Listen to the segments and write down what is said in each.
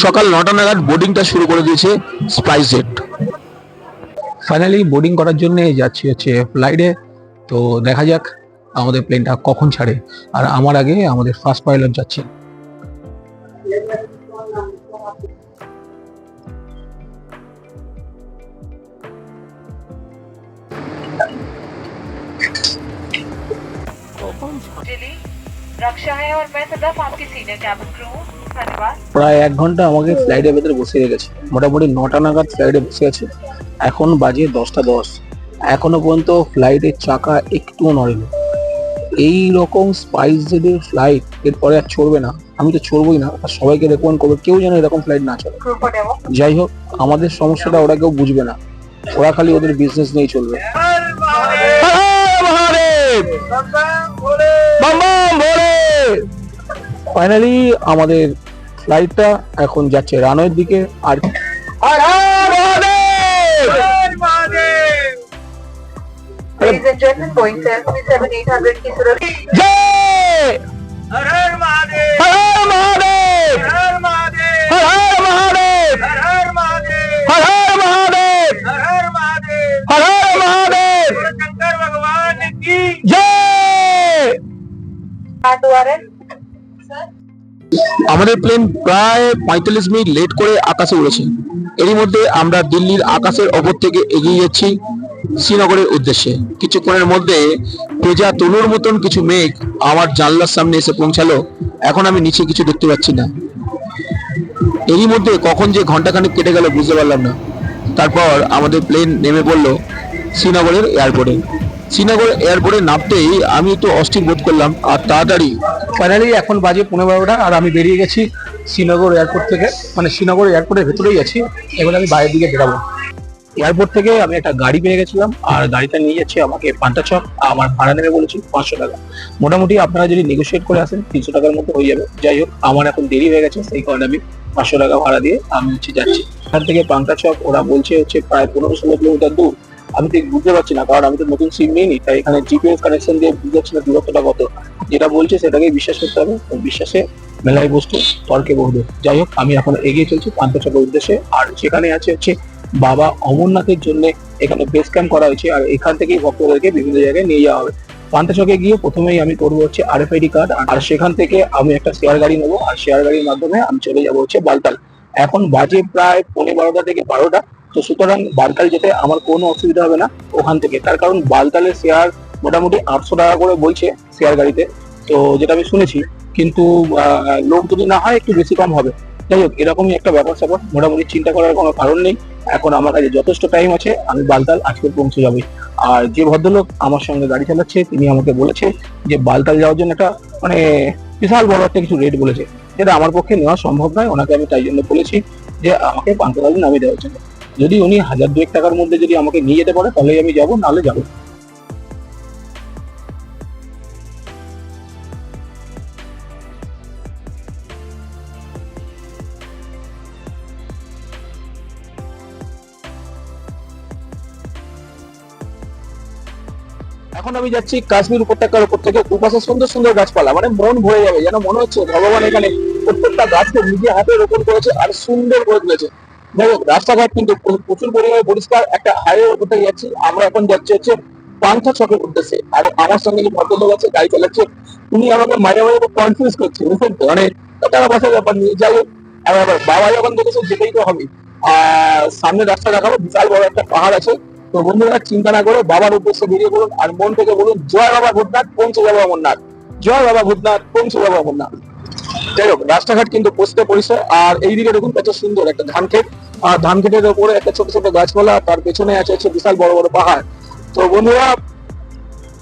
সকাল নটা নাগাদ বোর্ডিংটা শুরু করে দিয়েছে স্পাইসজেট ফাইনালি বোর্ডিং করার জন্য যাচ্ছি হচ্ছে ফ্লাইটে তো দেখা যাক আমাদের প্লেনটা কখন ছাড়ে আর আমার আগে আমাদের ফার্স্ট পাইলট যাচ্ছে दिल्ली रक्षा है और मैं सदैव आपकी सीनियर कैबिन क्रू हूँ धन्यवाद প্রায় এক ঘণ্টা আমাকে ফ্লাইটের ভেতরে বসে রেখেছে মোটামুটি নটা নাগাদ ফ্লাইটে বসে আছে এখন বাজে দশটা দশ এখনও পর্যন্ত ফ্লাইটের চাকা একটুও নড়েনি এই রকম স্পাইস যদি ফ্লাইট এরপরে আর ছড়বে না আমি তো ছড়বই না আর সবাইকে রেকমেন্ড করব কেউ যেন এরকম ফ্লাইট না চলে যাই হোক আমাদের সমস্যাটা ওরা কেউ বুঝবে না ওরা খালি ওদের বিজনেস নিয়েই চলবে ফাইনালি আমাদের ফ্লাইটটা এখন যাচ্ছে রানওয়ের দিকে আর Ladies and gentlemen, Boeing 737-800 की सुरक्षा জয় हर हर महादेव হর হর মহাদেব हर हर महादेव হর হর মহাদেব हर हर महादेव হর হর মহাদেব हर हर महादेव হর হর মহাদেব शंकर भगवान की জয় RRS আমাদের প্লেন প্রায় পঁয়তাল্লিশ মিনিট লেট করে আকাশে উড়েছে। এরই মধ্যে আমরা দিল্লির আকাশের ওপর থেকে এগিয়ে যাচ্ছি শ্রীনগরের উদ্দেশ্যে। কিছুক্ষণের মধ্যে পেজা তনুর মতন কিছু মেঘ আমার জানলার সামনে এসে পৌঁছালো। এখন আমি নিচে কিছু দেখতে পাচ্ছি না। এরই মধ্যে কখন যে ঘন্টাখানেক কেটে গেল বুঝতে পারলাম না। তারপর আমাদের প্লেন নেমে পড়ল শ্রীনগরের এয়ারপোর্টে শ্রীনগর এয়ারপোর্টে নামতেই আমি একটু অস্থির বোধ করলাম, আর তাড়াতাড়ি ফাইনালি এখন বাজে পনেরো বারোটা, আর আমি বেরিয়ে গেছি শ্রীনগর এয়ারপোর্ট থেকে। মানে শ্রীনগর এয়ারপোর্টের ভেতরেই আছি এবার আমি বাইরের দিকে বেরাবো। এয়ারপোর্ট থেকে আমি একটা গাড়ি পেয়ে গেছিলাম, আর গাড়িটা নিয়ে যাচ্ছে আমাকে পান্তা চক আমার ভাড়া নেবে বলেছি পাঁচশো টাকা। মোটামুটি আপনারা যদি নেগোসিয়েট করে আসেন, তিনশো টাকার মতো হয়ে যাবে। যাই হোক, আমার এখন দেরি হয়ে গেছে, সেই কারণে আমি পাঁচশো টাকা ভাড়া দিয়ে আমি হচ্ছে যাচ্ছি। এখান থেকে পান্তা চক, ওরা বলছে হচ্ছে প্রায় পনেরো ষোলো কিলোমিটার দূর। আমি ঠিক বুঝতে পারছি না, কারণ আমি তো নতুন সিম নিইনি, তাই এখানে জিপিএস কানেকশন দিয়ে বুঝতে পারছি না দূরত্বটা কত। যেটা বলছে সেটাকেই বিশ্বাস করতে হবে বিশ্বাসে মেলায় বস্তু তর্কে বহুদূর যাই হোক, আমি এখন এগিয়ে চলছি পান্তা চকের উদ্দেশ্যে, আর সেখানে আছে হচ্ছে বাবা অমরনাথের জন্য এখানে বেস ক্যাম্প করা হয়েছে, আর এখান থেকেই ভক্তদেরকে বিভিন্ন জায়গায় নিয়ে যাওয়া হবে। পান্তা চকে গিয়ে প্রথমেই আমি করব হচ্ছে আরএফআইডি কার্ড আর সেখান থেকে আমি একটা শেয়ার গাড়ি নেব, আর শেয়ার গাড়ির মাধ্যমে আমি চলে যাব হচ্ছে বালতাল। এখন বাজে প্রায় পনেরো বারোটা থেকে বারোটা তো সুতরাং বালতাল যেতে আমার কোনো অসুবিধা হবে না ওখান থেকে। তার কারণ বালতালের শেয়ার মোটামুটি আটশো টাকা করে বলছে শেয়ার গাড়িতে। তো যেটা আমি শুনেছি, কিন্তু লোক যদি না হয় একটু বেশি কম হবে। যাই হোক, এরকমই একটা ব্যাপার স্যাপার। মোটামুটি চিন্তা করার কোনো কারণ নেই। এখন আমার কাছে যথেষ্ট টাইম আছে, আমি বালতাল আজকে পৌঁছে যাবে আর যে ভদ্রলোক আমার সঙ্গে গাড়ি চালাচ্ছে, তিনি আমাকে বলেছে যে বালতাল যাওয়ার জন্য একটা মানে বিশাল বড় একটা কিছু রেট বলেছে। যেটা আমার পক্ষে নেওয়া সম্ভব নয়, ওনাকে আমি তাই জন্য বলেছি যে আমাকে পান্তালাল নামিয়ে দেওয়ার জন্য। যদি উনি হাজার দুয়েক টাকার মধ্যে যদি আমাকে নিয়ে যেতে পারে, তাহলেই আমি যাব, নাহলে যাব এখন আমি যাচ্ছি কাশ্মীর উপত্যকার উপর থেকে দুপাশে সুন্দর সুন্দর গাছপালা মানে মন ভরে যাবে, যেন মনে হচ্ছে ভগবান এখানে প্রত্যেকটা গাছকে নিজে হাতে রোপণ করেছে আর সুন্দর করে তুলেছে। হোক রাস্তাঘাট কিন্তু প্রচুর পরিমাণে পরিষ্কার, একটা হাইওয়ে থেকে যাচ্ছি, আমরা এখন যাচ্ছি হচ্ছে পান্থা চকের উদ্দেশ্যে। আর আমার সঙ্গে যে ভদ্রলোক আছে, গাড়ি চালাচ্ছে, উনি আমাকে মাঝে মাঝে কনফিউজ করছে, বুঝলেন তো? মানে টাকা পয়সার ব্যাপার নিয়ে। যাই হোক আবার বাবা যখন দেখেছে যেতেই তো হবে। সামনে রাস্তা দেখাবো, বিশাল বড় একটা পাহাড় আছে। তো বন্ধুরা, চিন্তা না করে, বাবার উদ্দেশ্যে বেরিয়ে পড়ুন। আর মন থেকে বলুন, জয় বাবা ভূতনাথ, পৌঁছে যাব অমরনাথ। জয় বাবা ভূতনাথ, পৌঁছে যাব অমরনাথ। যাই হোক, রাস্তাঘাট কিন্তু পরিষ্কার পরিষ্কার আর এইদিকে দেখুন কত সুন্দর একটা ধান ক্ষেত। আর ধান ক্ষেতের উপরে একটা ছোট ছোট গাছপালা, তার পেছনে আছে হচ্ছে বিশাল বড় বড় পাহাড়। তো বন্ধুরা,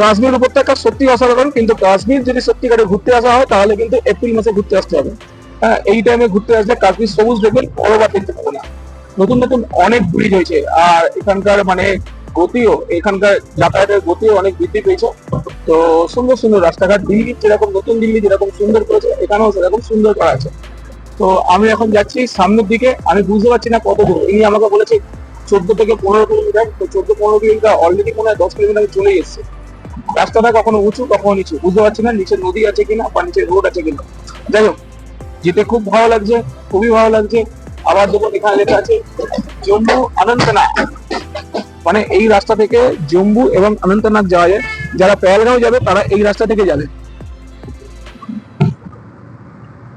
কাশ্মীর উপত্যকা সত্যি অসাধারণ, কিন্তু কাশ্মীর যদি সত্যিকারে ঘুরতে আসা হয়, তাহলে কিন্তু এপ্রিল মাসে ঘুরতে আসতে হবে। হ্যাঁ এই টাইমে ঘুরতে আসলে কাশ্মীর সবুজ দেখবেন পরবার দেখতে পাবো না। নতুন নতুন অনেক ব্রিজ হয়েছে, আর এখানকার মানে গতিও, এখানকার যাতায়াতের গতিও অনেক বৃদ্ধি পেয়েছে। তো সুন্দর সুন্দর রাস্তাঘাট, দিল্লি যেরকম, নতুন দিল্লি যেরকম সুন্দর করেছে, এখানেও সেরকম সুন্দর করা আছে। তো আমি এখন যাচ্ছি সামনের দিকে, আমি বুঝতে পারছি না কত দূর। ইনি আমাকে বলেছে চোদ্দ থেকে পনেরো কিলোমিটার, তো চোদ্দ পনেরো কিলোমিটার অলরেডি মনে হয় দশ কিলোমিটার চলে এসছে। রাস্তাটা কখনো উঁচু, কখনো নিচু, বুঝতে পারছি না নিচে নদী আছে কিনা বা নিচে রোড আছে কিনা। যাই হোক, যেতে খুব ভালো লাগছে, খুবই ভালো লাগছে। আবার দেখুন এখানে লেখা আছে জম্মু অনন্তনাগ মানে এই রাস্তা থেকে জম্মু এবং অনন্তনাগ যাওয়া যায়। যারা পেহেলগাঁও যাবে, তারা এই রাস্তা থেকে যাবে।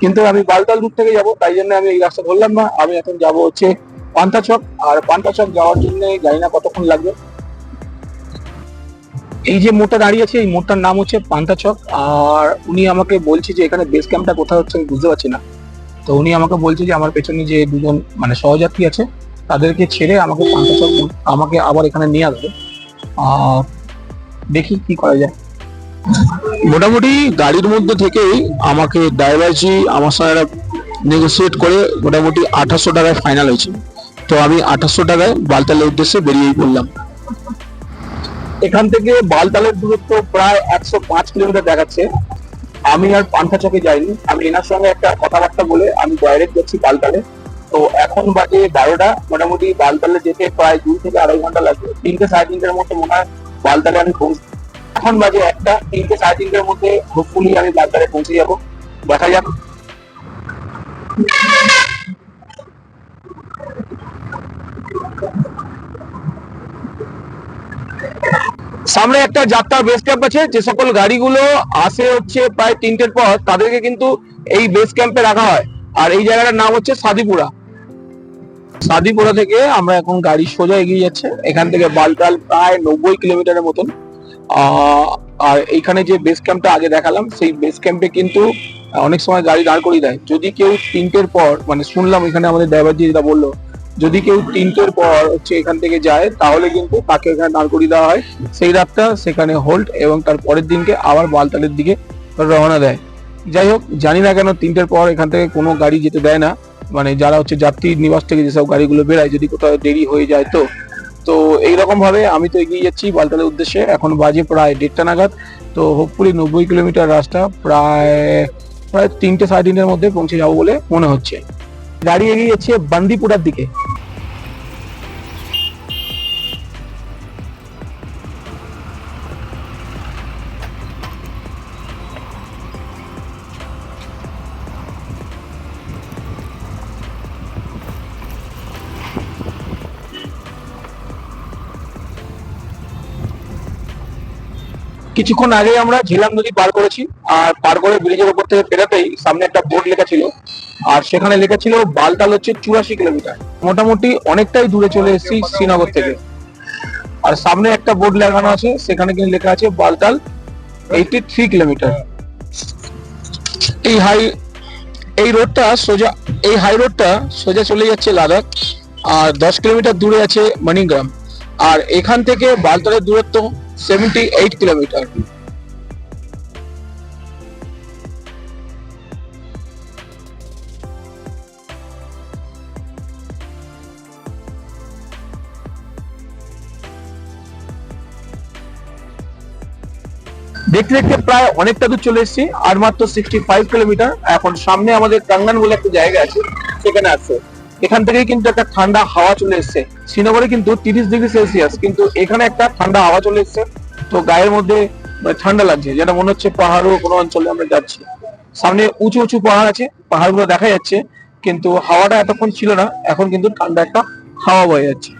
কিন্তু আমি বালতাল রুট থেকে যাব, তাই জন্য আমি এই রাস্তা ধরলাম না। আমি এখন যাব হচ্ছে পান্তাচক আর পান্তাচক যাওয়ার জন্য জানি না কতক্ষণ লাগবে। এই যে মোড়টা দাঁড়িয়ে আছে, এই মোড়টার নাম হচ্ছে পান্তা পান্তাচক আর উনি আমাকে বলছে যে এখানে বেস ক্যাম্পটা কোথায় হচ্ছে আমি বুঝতে পারছি না। তো উনি আমাকে বলছে যে আমার পেছনে যে দুজন মানে সহযাত্রী আছে, তাদেরকে ছেড়ে আমাকে পান্তা পান্তাচক আমাকে আবার এখানে নিয়ে আসবে। আর দেখি কি করা যায়। মোটামুটি গাড়ির মধ্যে থেকেই আমাকে ড্রাইভারজি আমার সঙ্গে নেগোসিয়েট করে মোটামুটি আঠাশশো টাকায় ফাইনাল হয়েছে। তো আমি আঠাশশো টাকায় বালতালের উদ্দেশ্যে বেরিয়েই পড়লাম। এখান থেকে বালতালের দূরত্ব প্রায় একশো পাঁচ কিলোমিটার দেখাচ্ছে। আমি আর পান্থাচকে যাইনি। আমি এনার সঙ্গে একটা কথাবার্তা বলে আমি ডাইরেক্ট যাচ্ছি বালতালে। তো এখন বাজে বারোটা। মোটামুটি বালতালে যেতে প্রায় দুই থেকে আড়াই ঘণ্টা লাগবে। তিনটে সাড়ে তিনটের মতো মনে হয় বালতালে পৌঁছ এখন বাজে একটা, তিনটে, সাড়ে তিনটের মধ্যে হোপফুলি আমি বালতালে পৌঁছে যাব। দেখা যাক। সামনে একটা যাত্রা বেস ক্যাম্প আছে, যে সকল গাড়িগুলো আসে হচ্ছে প্রায় তিনটের পর, তাদেরকে কিন্তু এই বেস ক্যাম্পে রাখা হয়। আর এই জায়গাটার নাম হচ্ছে সাদিপুরা। সাদিপুরা থেকে আমরা এখন গাড়ি সোজা এগিয়ে যাচ্ছে। এখান থেকে বালতাল প্রায় নব্বই কিলোমিটারের মতন। আর এইখানে যে বেস ক্যাম্পটা আগে দেখালাম, সেই বেস ক্যাম্পে কিন্তু অনেক সময় গাড়ি দাঁড় করিয়ে দেয়। যদি কেউ তিনটের পর মানে শুনলাম এখানে আমাদের ড্রাইভার যেটা বলল, যদি কেউ তিনটের পর হচ্ছে এখান থেকে যায়, তাহলে কিন্তু তাকে এখানে দাঁড় করিয়ে দেওয়া হয়। সেই রাতটা সেখানে হোল্ড এবং তার পরের দিনকে আবার বালতালের দিকে রওনা দেয়। যাই হোক, জানি না কেন তিনটের পর এখান থেকে কোনো গাড়ি যেতে দেয় না। মানে যারা হচ্ছে যাত্রী নিবাস থেকে যেসব গাড়িগুলো বেড়ায় যদি কোথাও দেরি হয়ে যায় তো। তো এইরকম ভাবে আমি তো এগিয়ে যাচ্ছি বালতালের উদ্দেশ্যে। এখন বাজে প্রায় দেড়টা নাগাদ। তো হোপফুলি নব্বই কিলোমিটার রাস্তা প্রায় প্রায় তিনটে সাড়ে তিনটের মধ্যে পৌঁছে যাব বলে মনে হচ্ছে। গাড়ি এগিয়ে যাচ্ছে বান্দিপুরার দিকে। কিছুক্ষণ আগে আমরা ঝিলাম নদী পার করেছি, আর পার করে ব্রিজের উপর থেকে ফেরাতেই সামনে একটা বোর্ড লেখা ছিল, আর সেখানে লেখা ছিল বালতাল হচ্ছে চুরাশি কিলোমিটার। মোটামুটি অনেকটাই দূরে চলে এসেছি শ্রীনগর থেকে। আর সামনে একটা বোর্ড লাগানো আছে, সেখানে কিন্তু লেখা আছে বালতাল এইটি থ্রি কিলোমিটার। এই হাই, এই রোডটা সোজা, এই হাই রোডটা সোজা চলে যাচ্ছে লাদাখ, আর দশ কিলোমিটার দূরে আছে মণিগ্রাম আর এখান থেকে বালতালের দূরত্ব সেভেন্টি এইট কিলোমিটার দেখতে দেখতে প্রায় অনেকটা দূর চলে এসেছি, আর মাত্র সিক্সটি ফাইভ কিলোমিটার এখন সামনে আমাদের কাঙ্গান বলে একটা জায়গা আছে, সেখানে আছে। এখান থেকেই কিন্তু একটা ঠান্ডা হাওয়া চলে এসেছে। শ্রীনগরে কিন্তু তিরিশ ডিগ্রি সেলসিয়াস, কিন্তু এখানে একটা ঠান্ডা হাওয়া চলে এসছে। তো গায়ের মধ্যে ঠান্ডা লাগছে, যেটা মনে হচ্ছে পাহাড়ও কোনো অঞ্চলে আমরা যাচ্ছি। সামনে উঁচু উঁচু পাহাড় আছে, পাহাড়গুলো দেখা যাচ্ছে, কিন্তু হাওয়াটা এতক্ষণ ছিল না, এখন কিন্তু ঠান্ডা একটা হাওয়া বয়ে যাচ্ছে।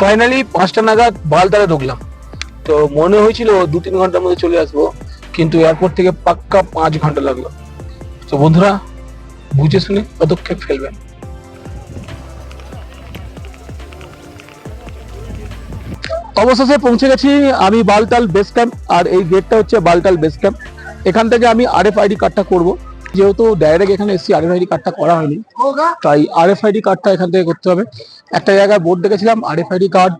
ফাইনালি পাঁচটা নাগাদ বালতারে ঢুকলাম। তো মনে হয়েছিল দু তিন ঘণ্টার মধ্যে চলে আসব, কিন্তু এয়ারপোর্ট থেকে পাক্কা পাঁচ ঘণ্টা লাগল। তো বন্ধুরা, বুঝে শুনে পদক্ষেপ ফেলবেন। অবশেষে পৌঁছে গেছি আমি বালতাল বেস ক্যাম্প আর এই গেটটা হচ্ছে বালতাল বেস ক্যাম্প এখান থেকে আমি আরএফ আইডি কার্ডটা করব। যেহেতু ডাইরেক্ট এখানে এসছি আরএফ আইডি কার্ডটা করা হয়নি। তাই আরএফ আইডি কার্ডটা এখান থেকে করতে হবে। একটা জায়গায় বোর্ড দেখেছিলাম আরএফ আইডি কার্ড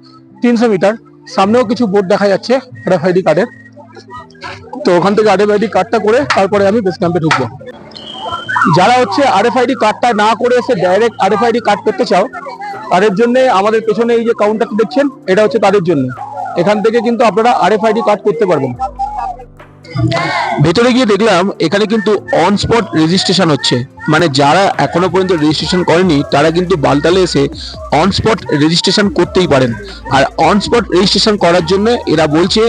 তিনশো মিটার। সামনেও কিছু বোর্ড দেখা যাচ্ছে আরএফ আইডি কার্ডের তো ওখান থেকে আরএফ আইডি কার্ডটা করে তারপরে আমি বেস ক্যাম্পে ঢুকবো। যারা হচ্ছে আর এফ আরএফআইডি কার্ডটা না করে এসে direct R F RFID card করতে চাও তাদের জন্য আমাদের পেছনে এই যে কাউন্টারটা দেখছেন এটা হচ্ছে তাদের জন্য। এখান থেকে কিন্তু আপনারা আর এফ আরএফআইডি কার্ড করতে পারবেন। ভেতরে গিয়ে দেখলাম এখানে কিন্তু অন স্পট রেজিস্ট্রেশন হচ্ছে। মানে যারা এখনও পর্যন্ত রেজিস্ট্রেশন করেনি, তারা কিন্তু বালতালে এসে অন স্পট রেজিস্ট্রেশন করতেই পারেন। আর অন স্পট রেজিস্ট্রেশন করার জন্য এরা বলছে,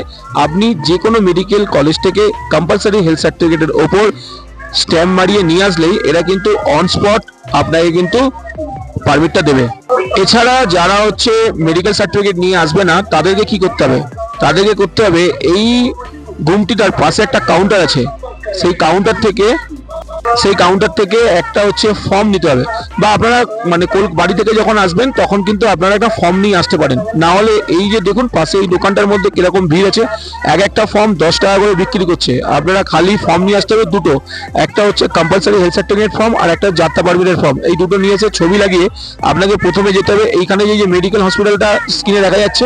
আপনি যে কোনো মেডিকেল কলেজ থেকে কম্পালসারি হেলথ সার্টিফিকেটের ওপর স্ট্যাম্প মারিয়ে নিয়ে আসলেই এরা কিন্তু অন স্পট আপনাকে কিন্তু পারমিটটা দেবে। এছাড়া যারা হচ্ছে মেডিকেল সার্টিফিকেট নিয়ে আসবে না, তাদেরকে কি করতে হবে? তাদেরকে করতে হবে এই গুমটিটার পাশে একটা কাউন্টার আছে। সেই কাউন্টার থেকে সেই কাউন্টার থেকে একটা হচ্ছে ফর্ম নিতে হবে। বা আপনারা মানে বাড়ি থেকে যখন আসবেন, তখন কিন্তু আপনারা একটা ফর্ম নিয়ে আসতে পারেন। না হলে এই যে দেখুন, পাশে এই দোকানটার মধ্যে কীরকম ভিড় আছে, এক একটা ফর্ম দশ টাকা করে বিক্রি করছে। আপনারা খালি ফর্ম নিয়ে আসতে হবে দুটো। একটা হচ্ছে কম্পালসারি হেলথ সার্টিফিকেট ফর্ম আর একটা যাত্রা পারমিটের ফর্ম এই দুটো নিয়ে এসে ছবি লাগিয়ে আপনাকে প্রথমে যেতে হবে। এইখানে যে মেডিকেল হসপিটালটা স্ক্রিনে দেখা যাচ্ছে,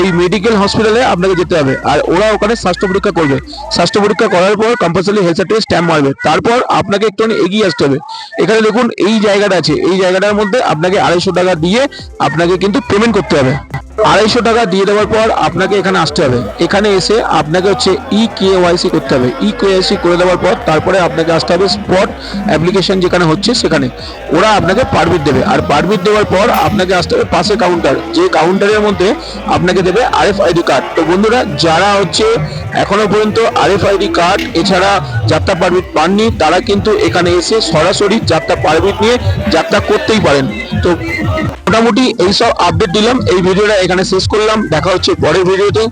এই মেডিকেল হসপিটালে আপনাকে যেতে হবে। আর ওরা ওখানে স্বাস্থ্য পরীক্ষা করবে। স্বাস্থ্য পরীক্ষা করার পর কম্পালসারি হেলথ সার্টিফিকেট স্ট্যাম্প মারবে। তারপর আপনাকে একটুখানি এগিয়ে আসতে হবে। এখানে দেখুন, এই জায়গাটা আছে। এই জায়গাটার মধ্যে আপনাকে আড়াইশো টাকা দিয়ে আপনাকে কিন্তু পেমেন্ট করতে হবে। আড়াইশো টাকা দিয়ে দেওয়ার পর আপনাকে এখানে আসতে হবে। এখানে এসে আপনাকে হচ্ছে ই কেওয়াইসি করতে হবে। ই কেওয়াইসি করে দেওয়ার পর তারপরে আপনাকে আসতে হবে স্পট অ্যাপ্লিকেশন যেখানে হচ্ছে সেখানে। ওরা আপনাকে পারমিট দেবে। আর পারমিট দেওয়ার পর আপনাকে আসতে হবে পাশে কাউন্টার যে কাউন্টারের মধ্যে আপনাকে দেবে আরএফ আইডি কার্ড তো বন্ধুরা, যারা হচ্ছে এখনও পর্যন্ত আরএফ আইডি কার্ড এছাড়া যাত্রা পারমিট পাননি, তারা কিন্তু এখানে এসে সরাসরি যাত্রা পারমিট নিয়ে যাত্রা করতেই পারেন। তো মোটামুটি এইসব আপডেট দিলাম। এই ভিডিওটা এখানে শেষ করলাম। দেখা হচ্ছে পরের ভিডিওতে।